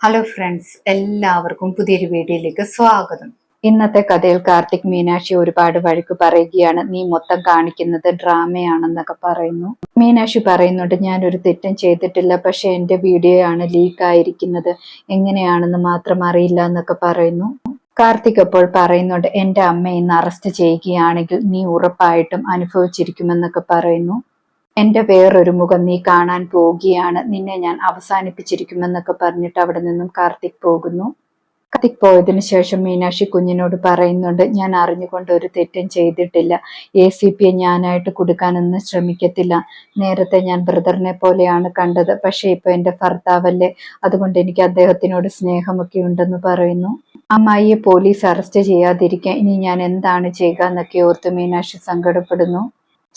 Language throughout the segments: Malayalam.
ഹലോ ഫ്രണ്ട്സ് എല്ലാവർക്കും പുതിയൊരു വീഡിയോയിലേക്ക് സ്വാഗതം. ഇന്നത്തെ കഥയിൽ കാർത്തിക് മീനാക്ഷി ഒരുപാട് വഴക്ക് പറയുകയാണ് നീ മൊത്തം കാണിക്കുന്നത് ഡ്രാമയാണെന്നൊക്കെ പറയുന്നു. മീനാക്ഷി പറയുന്നുണ്ട് ഞാൻ ഒരു തെറ്റും ചെയ്തിട്ടില്ല പക്ഷെ എന്റെ വീഡിയോ ആണ് ലീക്ക് ആയിരിക്കുന്നത് എങ്ങനെയാണെന്ന് മാത്രം അറിയില്ല എന്നൊക്കെ പറയുന്നു. കാർത്തിക് അപ്പോൾ പറയുന്നുണ്ട് എന്റെ അമ്മ ഇന്ന് അറസ്റ്റ് ചെയ്യുകയാണെങ്കിൽ നീ ഉറപ്പായിട്ടും അനുഭവിച്ചിരിക്കുമെന്നൊക്കെ പറയുന്നു. എന്റെ വേറൊരു മുഖം നീ കാണാൻ പോവുകയാണ് നിന്നെ ഞാൻ അവസാനിപ്പിച്ചിരിക്കുമെന്നൊക്കെ പറഞ്ഞിട്ട് അവിടെ നിന്നും കാർത്തിക് പോകുന്നു. കാർത്തിക് പോയതിനു ശേഷം മീനാക്ഷി കുഞ്ഞിനോട് പറയുന്നുണ്ട് ഞാൻ അറിഞ്ഞുകൊണ്ട് ഒരു തെറ്റും ചെയ്തിട്ടില്ല. എ സി പിയെ ഞാനായിട്ട് കൊടുക്കാനൊന്നും ശ്രമിക്കത്തില്ല. നേരത്തെ ഞാൻ ബ്രദറിനെ പോലെയാണ് കണ്ടത്. പക്ഷേ ഇപ്പൊ എന്റെ ഭർത്താവല്ലേ. അതുകൊണ്ട് എനിക്ക് അദ്ദേഹത്തിനോട് സ്നേഹമൊക്കെ ഉണ്ടെന്ന് പറയുന്നു. അമ്മായിയെ പോലീസ് അറസ്റ്റ് ചെയ്യാതിരിക്കാൻ ഇനി ഞാൻ എന്താണ് ചെയ്യുക എന്നൊക്കെ ഓർത്ത് മീനാക്ഷി സങ്കടപ്പെടുന്നു.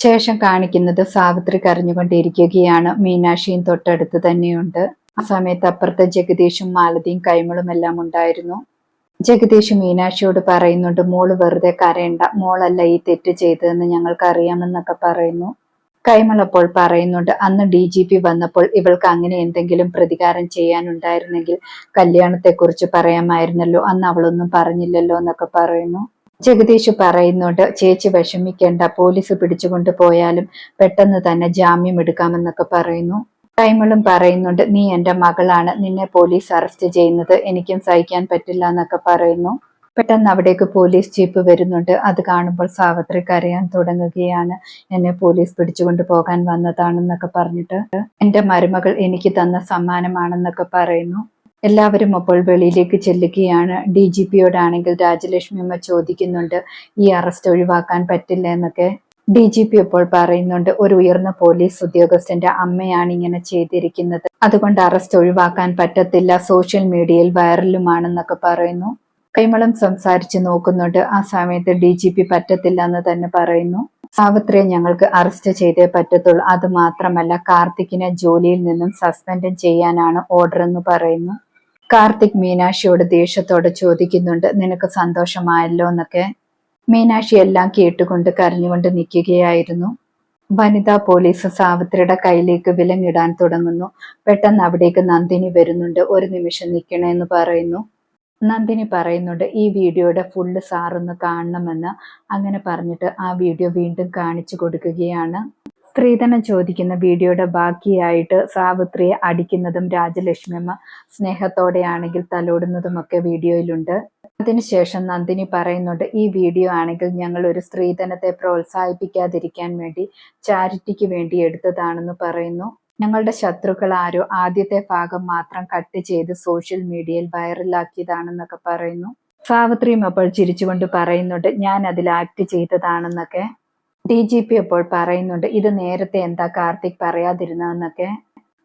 ശേഷം കാണിക്കുന്നത് സാവിത്രി കരഞ്ഞുകൊണ്ടിരിക്കുകയാണ്. മീനാക്ഷിയും തൊട്ടടുത്ത് തന്നെയുണ്ട്. ആ സമയത്ത് അപ്പുറത്തെ ജഗദീഷും മാലതിയും കൈമളും എല്ലാം ഉണ്ടായിരുന്നു. ജഗദീഷ് മീനാക്ഷിയോട് പറയുന്നുണ്ട് മോൾ വെറുതെ കരയണ്ട. മോളല്ല ഈ തെറ്റ് ചെയ്തതെന്ന് ഞങ്ങൾക്ക് അറിയാമെന്നൊക്കെ പറയുന്നു. കൈമൾ അപ്പോൾ പറയുന്നുണ്ട് അന്ന് ഡി ജി പി വന്നപ്പോൾ ഇവൾക്ക് അങ്ങനെ എന്തെങ്കിലും പ്രതികാരം ചെയ്യാനുണ്ടായിരുന്നെങ്കിൽ കല്യാണത്തെക്കുറിച്ച് പറയാമായിരുന്നല്ലോ. അന്ന് അവളൊന്നും പറഞ്ഞില്ലല്ലോ എന്നൊക്കെ പറയുന്നു. ജഗദീഷ് പറയുന്നുണ്ട് ചേച്ചി വിഷമിക്കേണ്ട പോലീസ് പിടിച്ചുകൊണ്ട് പോയാലും പെട്ടെന്ന് തന്നെ ജാമ്യം എടുക്കാമെന്നൊക്കെ പറയുന്നു. ടൈമളും പറയുന്നുണ്ട് നീ എന്റെ മകളാണ് നിന്നെ പോലീസ് അറസ്റ്റ് ചെയ്യുന്നത് എനിക്കും സഹിക്കാൻ പറ്റില്ല എന്നൊക്കെ പറയുന്നു. പെട്ടെന്ന് അവിടേക്ക് പോലീസ് ജീപ്പ് വരുന്നുണ്ട് അത് കാണുമ്പോൾ സാവത്രി കരയാൻ തുടങ്ങുകയാണ്. എന്നെ പോലീസ് പിടിച്ചുകൊണ്ട് പോകാൻ വന്നതാണെന്നൊക്കെ പറഞ്ഞിട്ട് എന്റെ മരുമകൾ എനിക്ക് തന്ന സമ്മാനമാണെന്നൊക്കെ പറയുന്നു. എല്ലാവരും അപ്പോൾ വെളിയിലേക്ക് ചെല്ലുകയാണ്. ഡി ജി പിയോടാണെങ്കിൽ രാജലക്ഷ്മി അമ്മ ചോദിക്കുന്നുണ്ട് ഈ അറസ്റ്റ് ഒഴിവാക്കാൻ പറ്റില്ല എന്നൊക്കെ. ഡി ജി പി ഇപ്പോൾ പറയുന്നുണ്ട് ഒരു ഉയർന്ന പോലീസ് ഉദ്യോഗസ്ഥന്റെ അമ്മയാണ് ഇങ്ങനെ ചെയ്തിരിക്കുന്നത്. അതുകൊണ്ട് അറസ്റ്റ് ഒഴിവാക്കാൻ പറ്റത്തില്ല. സോഷ്യൽ മീഡിയയിൽ വൈറലുമാണെന്നൊക്കെ പറയുന്നു. കൈമളം സംസാരിച്ച് നോക്കുന്നുണ്ട് ആ സമയത്ത് ഡി ജി പി പറ്റത്തില്ല എന്ന് തന്നെ പറയുന്നു. സാവിത്രിയെ ഞങ്ങൾക്ക് അറസ്റ്റ് ചെയ്തേ പറ്റത്തുള്ളൂ. അത് മാത്രമല്ല കാർത്തിക്കിനെ ജോലിയിൽ നിന്നും സസ്പെൻഡ് ചെയ്യാനാണ് ഓർഡർ എന്ന് പറയുന്നു. കാർത്തിക് മീനാക്ഷിയോട് ദേഷ്യത്തോടെ ചോദിക്കുന്നുണ്ട്. നിനക്ക് സന്തോഷമായല്ലോ എന്നൊക്കെ. മീനാക്ഷി എല്ലാം കേട്ടുകൊണ്ട് കരഞ്ഞുകൊണ്ട് നിൽക്കുകയായിരുന്നു. വനിതാ പോലീസ് സാവിത്രിയുടെ കയ്യിലേക്ക് വിലങ്ങിടാൻ തുടങ്ങുന്നു. പെട്ടെന്ന് അവിടേക്ക് നന്ദിനി വരുന്നുണ്ട്. ഒരു നിമിഷം നിൽക്കണമെന്ന് പറയുന്നു. നന്ദിനി പറയുന്നുണ്ട് ഈ വീഡിയോയുടെ ഫുള്ള് സാറൊന്ന് കാണണമെന്ന് അങ്ങനെ പറഞ്ഞിട്ട് ആ വീഡിയോ വീണ്ടും കാണിച്ചു കൊടുക്കുകയാണ്. സ്ത്രീധനം ചോദിക്കുന്ന വീഡിയോയുടെ ബാക്കിയായിട്ട് സാവിത്രിയെ അടിക്കുന്നതും രാജലക്ഷ്മിയമ്മ സ്നേഹത്തോടെയാണെങ്കിൽ തലോടുന്നതും ഒക്കെ വീഡിയോയിലുണ്ട്. അതിനുശേഷം നന്ദിനി പറയുന്നുണ്ട് ഈ വീഡിയോ ആണെങ്കിൽ ഞങ്ങൾ ഒരു സ്ത്രീധനത്തെ പ്രോത്സാഹിപ്പിക്കാതിരിക്കാൻ വേണ്ടി ചാരിറ്റിക്ക് വേണ്ടി എടുത്തതാണെന്ന് പറയുന്നു. ഞങ്ങളുടെ ശത്രുക്കൾ ആരോ ആദ്യത്തെ ഭാഗം മാത്രം കട്ട് ചെയ്ത് സോഷ്യൽ മീഡിയയിൽ വൈറലാക്കിയതാണെന്നൊക്കെ പറയുന്നു. സാവിത്രിയും അപ്പോൾ ചിരിച്ചുകൊണ്ട് പറയുന്നുണ്ട് ഞാൻ അതിൽ ആക്ട് ചെയ്തതാണെന്നൊക്കെ. ഡി ജി പി അപ്പോൾ പറയുന്നുണ്ട് ഇത് നേരത്തെ എന്താ കാർത്തിക് പറയാതിരുന്നതെന്നൊക്കെ.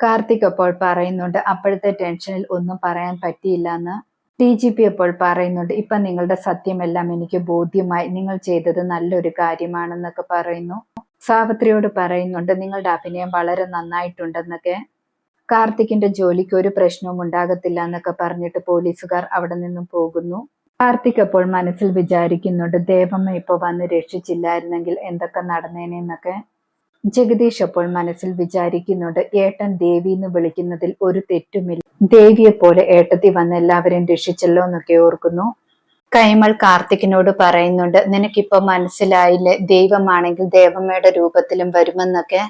കാർത്തിക് അപ്പോൾ പറയുന്നുണ്ട് അപ്പോഴത്തെ ടെൻഷനിൽ ഒന്നും പറയാൻ പറ്റിയില്ല എന്ന് ഡി ജി പി അപ്പോൾ പറയുന്നുണ്ട് ഇപ്പൊ നിങ്ങളുടെ സത്യമെല്ലാം എനിക്ക് ബോധ്യമായി നിങ്ങൾ ചെയ്തത് നല്ലൊരു കാര്യമാണെന്നൊക്കെ പറയുന്നു. സാവിത്രിയോട് പറയുന്നുണ്ട് നിങ്ങളുടെ അഭിനയം വളരെ നന്നായിട്ടുണ്ടെന്നൊക്കെ. കാർത്തിക്കിന്റെ ജോലിക്ക് ഒരു പ്രശ്നവും ഉണ്ടാകത്തില്ല എന്നൊക്കെ പറഞ്ഞിട്ട് പോലീസുകാർ അവിടെ നിന്നും പോകുന്നു. കാർത്തിക് അപ്പോൾ മനസ്സിൽ വിചാരിക്കുന്നുണ്ട് ദേവമ്മ ഇപ്പൊ വന്ന് രക്ഷിച്ചില്ലായിരുന്നെങ്കിൽ എന്തൊക്കെ നടന്നേനെന്നൊക്കെ ജഗദീഷ് അപ്പോൾ മനസ്സിൽ വിചാരിക്കുന്നുണ്ട് ഏട്ടൻ ദേവി എന്ന് വിളിക്കുന്നതിൽ ഒരു തെറ്റുമില്ല. ദേവിയെ പോലെ ഏട്ടത്തി വന്ന് എല്ലാവരെയും രക്ഷിച്ചല്ലോ എന്നൊക്കെ ഓർക്കുന്നു. കൈമൾ കാർത്തിക്കിനോട് പറയുന്നുണ്ട് നിനക്കിപ്പോ മനസ്സിലായില്ലേ ദൈവമാണെങ്കിൽ ദേവമ്മയുടെ രൂപത്തിലും വരുമെന്നൊക്കെ.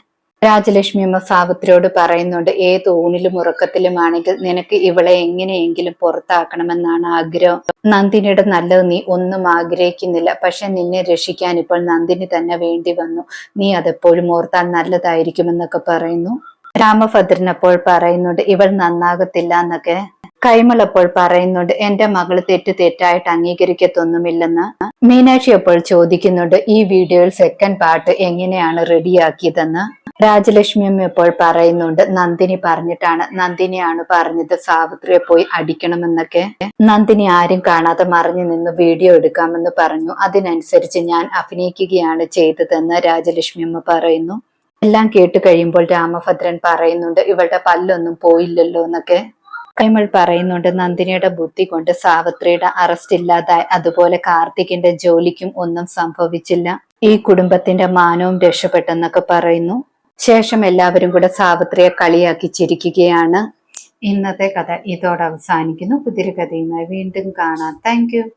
രാജലക്ഷ്മി അമ്മ സാവിത്രിയോട് പറയുന്നുണ്ട് ഏത് ഊണിലും ഉറക്കത്തിലുമാണെങ്കിൽ നിനക്ക് ഇവളെ എങ്ങനെയെങ്കിലും പുറത്താക്കണമെന്നാണ് ആഗ്രഹം. നന്ദിനിയുടെ നല്ലത് നീ ഒന്നും ആഗ്രഹിക്കുന്നില്ല പക്ഷെ നിന്നെ രക്ഷിക്കാൻ ഇപ്പോൾ നന്ദിനി തന്നെ വേണ്ടി വന്നു. നീ അതെപ്പോഴും ഓർത്താൻ നല്ലതായിരിക്കുമെന്നൊക്കെ പറയുന്നു. രാമഭദ്രൻ അപ്പോൾ പറയുന്നുണ്ട് ഇവൾ നന്നാകത്തില്ല എന്നൊക്കെ. കൈമൾ അപ്പോൾ പറയുന്നുണ്ട് എന്റെ മകൾ തെറ്റ് തെറ്റായിട്ട് അംഗീകരിക്കത്തൊന്നുമില്ലെന്ന്. മീനാക്ഷി അപ്പോൾ ചോദിക്കുന്നുണ്ട് ഈ വീഡിയോയിൽ സെക്കൻഡ് പാർട്ട് എങ്ങനെയാണ് റെഡിയാക്കിയതെന്ന് രാജലക്ഷ്മി അമ്മ ഇപ്പോൾ പറയുന്നുണ്ട് നന്ദിനി പറഞ്ഞിട്ടാണ്. നന്ദിനിയാണ് പറഞ്ഞത് സാവിത്രിയെ പോയി അടിക്കണമെന്നൊക്കെ. നന്ദിനി ആരും കാണാതെ മറിഞ്ഞു നിന്ന് വീഡിയോ എടുക്കാമെന്ന് പറഞ്ഞു. അതിനനുസരിച്ച് ഞാൻ അഭിനയിക്കുകയാണ് ചെയ്തതെന്ന് രാജലക്ഷ്മി അമ്മ പറയുന്നു. എല്ലാം കേട്ട് കഴിയുമ്പോൾ രാമഭദ്രൻ പറയുന്നുണ്ട് ഇവളുടെ പല്ലൊന്നും പോയില്ലല്ലോ എന്നൊക്കെ. കൈമൾ പറയുന്നുണ്ട് നന്ദിനിയുടെ ബുദ്ധി കൊണ്ട് സാവിത്രിയുടെ അറസ്റ്റ് ഇല്ലാതായി. അതുപോലെ കാർത്തികിന്റെ ജോലിക്കും ഒന്നും സംഭവിച്ചില്ല. ഈ കുടുംബത്തിന്റെ മാനവും രക്ഷപ്പെട്ടെന്നൊക്കെ പറയുന്നു. ശേഷം എല്ലാവരും കൂടെ സാവിത്രിയെ കളിയാക്കി ചിരിക്കുകയാണ്. ഇന്നത്തെ കഥ ഇതോടെ അവസാനിക്കുന്നു. പുതിയൊരു കഥയുമായി വീണ്ടും കാണാം. താങ്ക്